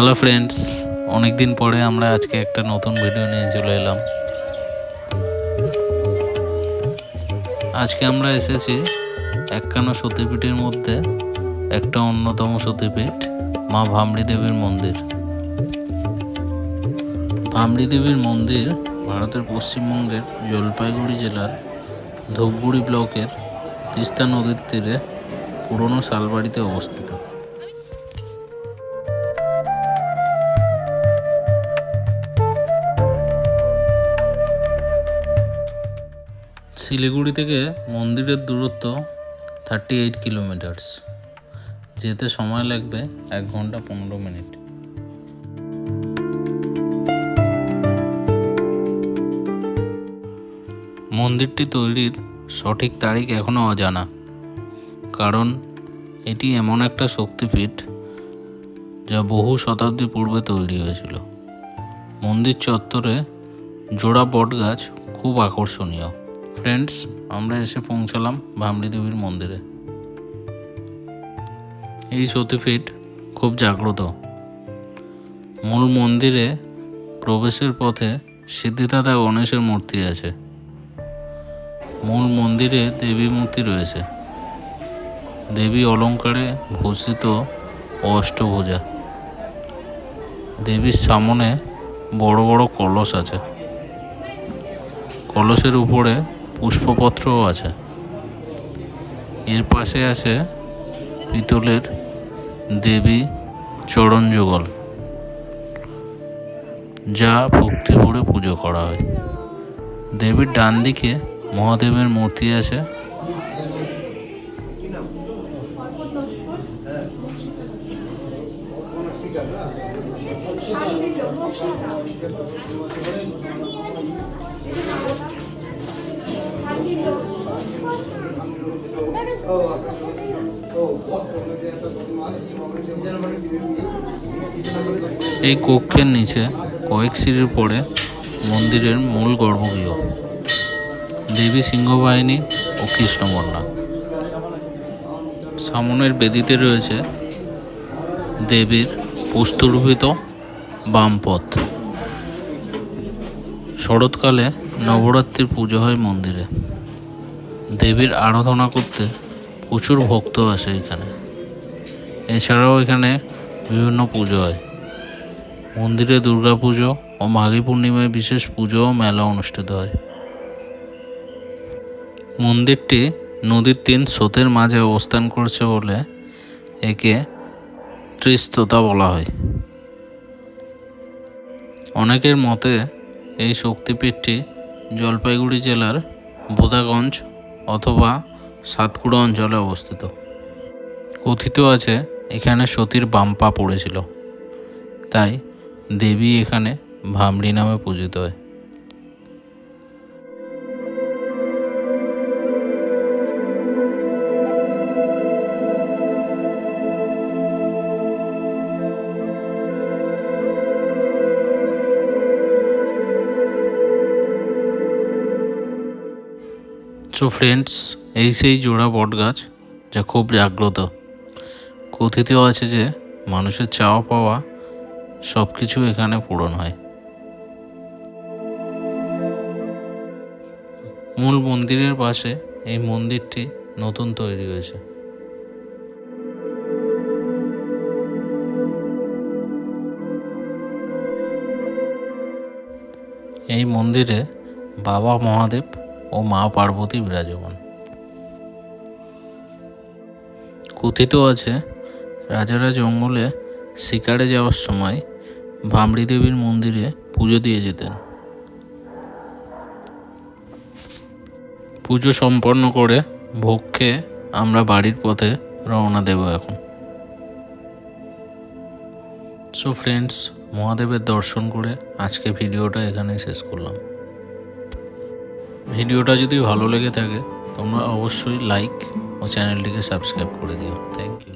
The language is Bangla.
হ্যালো ফ্রেন্ডস অনেক দিন পরে আমরা আজকে একটা নতুন ভিডিও নিয়ে চলে এলাম। আজকে আমরা এসেছি একখানা সতীপীঠের মধ্যে, একটা অন্যতম সতীপীঠ, মা ভামড়ি দেবীর মন্দির। ভামড়ি দেবীর মন্দির ভারতের পশ্চিমবঙ্গের জলপাইগুড়ি জেলার ধূপগুড়ি ব্লকের তিস্তা নদীর তীরে পুরনো শালবাড়িতে অবস্থিত। শিলিগুড়ি থেকে মন্দিরের দূরত্ব থার্টি এইট কিলোমিটার্স যেতে সময় লাগবে এক ঘণ্টা পনেরো মিনিট। মন্দিরটি তৈরির সঠিক তারিখ এখনও অজানা। কারণ এটি এমন একটা শক্তিপীঠ যা বহু শতাব্দী পূর্বে তৈরি হয়েছিল। মন্দির চত্বরে জোড়া বটগাছ খুব আকর্ষণীয়। ফ্রেন্ডস আমরা এসে পৌঁছালাম ভামড়ি দেবীর মন্দিরে। এই সতীপীঠ খুব জাগ্রত। মূল মন্দিরে প্রবেশের পথে সিদ্ধিদাতা গণেশের মূর্তি আছে। মূল মন্দিরে দেবী মূর্তি রয়েছে। দেবী অলঙ্কারে ভূষিত অষ্টভুজা। দেবীর সামনে বড় বড় কলস আছে। কলসের উপরে পুষ্পপত্রও আছে। এর পাশে আছে পিতলের দেবী চরণ যুগল যা ভক্তি ভরে পুজো করা হয়। দেবীর ডান দিকে মহাদেবের মূর্তি আছে। এই কক্ষের নিচে কয়েক সিঁড়ির পরে মন্দিরের মূল গর্ভগৃহ, দেবী সিংহবাহিনী ও কৃষ্ণবর্ণা। সামনের বেদিতে রয়েছে দেবীর পুস্তুরূপিত বামপথ। শরৎকালে নবরাত্রির পুজো হয় মন্দিরে। দেবীর আরাধনা করতে প্রচুর ভক্ত আসে এখানে। এছাড়াও এখানে বিভিন্ন পুজো হয়। মন্দিরে দুর্গা পুজো ও মাঘী পূর্ণিমায় বিশেষ পুজো ও মেলা অনুষ্ঠিত হয়। মন্দিরটি নদীর তিন স্রোতের মাঝে অবস্থান করছে বলে একে ত্রিস্ততা বলা হয়। অনেকের মতে এই শক্তিপীঠটি জলপাইগুড়ি জেলার বোদাগঞ্জ অথবা সাতকুড়া অঞ্চলে অবস্থিত। কথিত আছে, এখানে সতীর বাম্পা পড়েছিল। তাই দেবী এখানে ভামড়ি নামে পূজিত হয়। সো ফ্রেন্ডস এই সেই জোড়া বটগাছ যা খুব জাগ্রত। কথিত আছে যে মানুষের চাওয়া পাওয়া সব কিছু এখানে পূরণ হয়। মূল মন্দিরের পাশে এই মন্দিরটি নতুন তৈরি হয়েছে। এই মন্দিরে বাবা মহাদেব ও মা পার্বতী বিরাজমান। কথিত আছে, রাজারা জঙ্গলে শিকারে যাওয়ার সময় ভামড়ি দেবীর মন্দিরে পুজো দিয়ে যেতেন। পুজো সম্পন্ন করে ভোগ খেয়ে আমরা বাড়ির পথে রওনা দেব এখন। সো ফ্রেন্ডস মহাদেবের দর্শন করে আজকে ভিডিওটা এখানেই শেষ করলাম। ভিডিওটা যদি ভালো লেগে থাকে, তোমরা অবশ্যই লাইক ও চ্যানেলটিকে সাবস্ক্রাইব করে দিও। Thank you